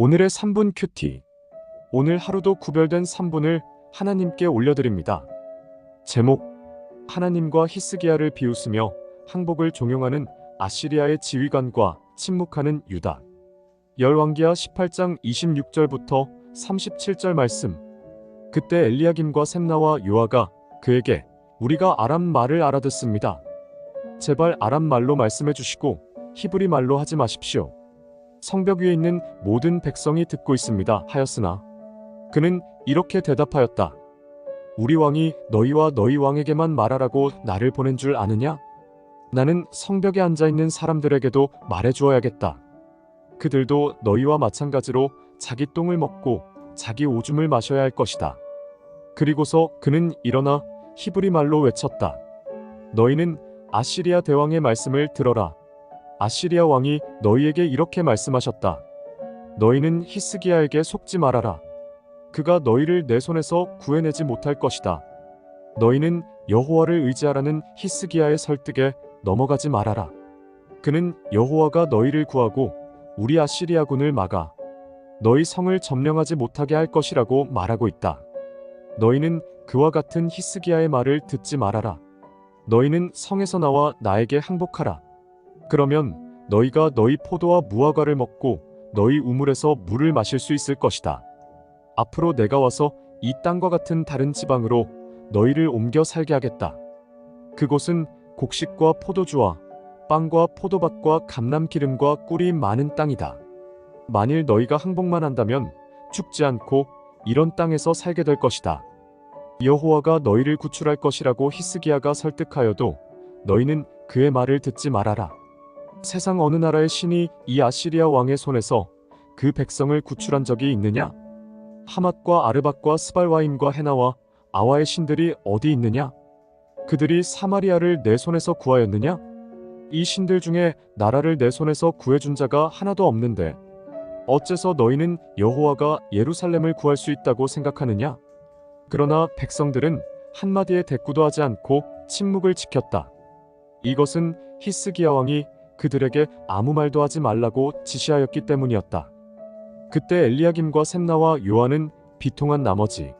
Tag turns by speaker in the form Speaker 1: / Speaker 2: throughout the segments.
Speaker 1: 오늘의 3분 큐티. 오늘 하루도 구별된 3분을 하나님께 올려드립니다. 제목 하나님과 히스기야를 비웃으며 항복을 종용하는 아시리아의 지휘관과 침묵하는 유다. 열왕기하 18장 26절부터 37절 말씀. 그때 엘리야김과 셈나와 요아가 그에게 우리가 아람 말을 알아듣습니다. 제발 아람 말로 말씀해 주시고 히브리 말로 하지 마십시오. 성벽 위에 있는 모든 백성이 듣고 있습니다. 하였으나 그는 이렇게 대답하였다. 우리 왕이 너희와 너희 왕에게만 말하라고 나를 보낸 줄 아느냐? 나는 성벽에 앉아 있는 사람들에게도 말해 주어야겠다. 그들도 너희와 마찬가지로 자기 똥을 먹고 자기 오줌을 마셔야 할 것이다. 그리고서 그는 일어나 히브리 말로 외쳤다. 너희는 아시리아 대왕의 말씀을 들어라. 아시리아 왕이 너희에게 이렇게 말씀하셨다. 너희는 히스기야에게 속지 말아라. 그가 너희를 내 손에서 구해내지 못할 것이다. 너희는 여호와를 의지하라는 히스기야의 설득에 넘어가지 말아라. 그는 여호와가 너희를 구하고 우리 아시리아군을 막아 너희 성을 점령하지 못하게 할 것이라고 말하고 있다. 너희는 그와 같은 히스기야의 말을 듣지 말아라. 너희는 성에서 나와 나에게 항복하라. 그러면 너희가 너희 포도와 무화과를 먹고 너희 우물에서 물을 마실 수 있을 것이다. 앞으로 내가 와서 이 땅과 같은 다른 지방으로 너희를 옮겨 살게 하겠다. 그곳은 곡식과 포도주와 빵과 포도밭과 감람기름과 꿀이 많은 땅이다. 만일 너희가 항복만 한다면 죽지 않고 이런 땅에서 살게 될 것이다. 여호와가 너희를 구출할 것이라고 히스기야가 설득하여도 너희는 그의 말을 듣지 말아라. 세상 어느 나라의 신이 이 아시리아 왕의 손에서 그 백성을 구출한 적이 있느냐? 하맛과 아르밧과 스발와임과 헤나와 아와의 신들이 어디 있느냐? 그들이 사마리아를 내 손에서 구하였느냐? 이 신들 중에 나라를 내 손에서 구해준 자가 하나도 없는데 어째서 너희는 여호와가 예루살렘을 구할 수 있다고 생각하느냐? 그러나 백성들은 한마디의 대꾸도 하지 않고 침묵을 지켰다. 이것은 히스기야 왕이 그들에게 아무 말도 하지 말라고 지시하였기 때문이었다. 그때 엘리야김과 셈나와 요한은 비통한 나머지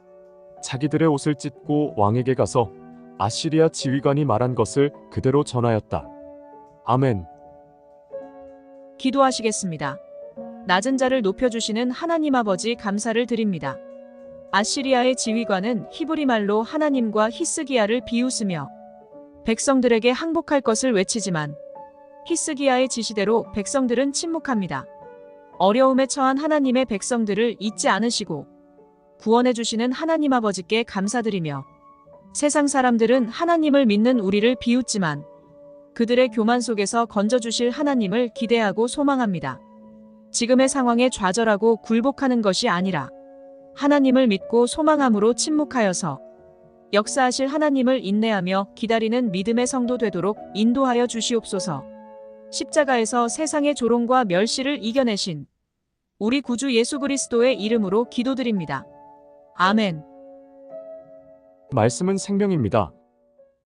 Speaker 1: 자기들의 옷을 찢고 왕에게 가서 아시리아 지휘관이 말한 것을 그대로 전하였다. 아멘.
Speaker 2: 기도하시겠습니다. 낮은 자를 높여주시는 하나님 아버지 감사를 드립니다. 아시리아의 지휘관은 히브리 말로 하나님과 히스기야를 비웃으며 백성들에게 항복할 것을 외치지만 히스기야의 지시대로 백성들은 침묵합니다. 어려움에 처한 하나님의 백성들을 잊지 않으시고 구원해 주시는 하나님 아버지께 감사드리며 세상 사람들은 하나님을 믿는 우리를 비웃지만 그들의 교만 속에서 건져 주실 하나님을 기대하고 소망합니다. 지금의 상황에 좌절하고 굴복하는 것이 아니라 하나님을 믿고 소망함으로 침묵하여서 역사하실 하나님을 인내하며 기다리는 믿음의 성도 되도록 인도하여 주시옵소서. 십자가에서 세상의 조롱과 멸시를 이겨내신 우리 구주 예수 그리스도의 이름으로 기도드립니다. 아멘.
Speaker 1: 말씀은 생명입니다.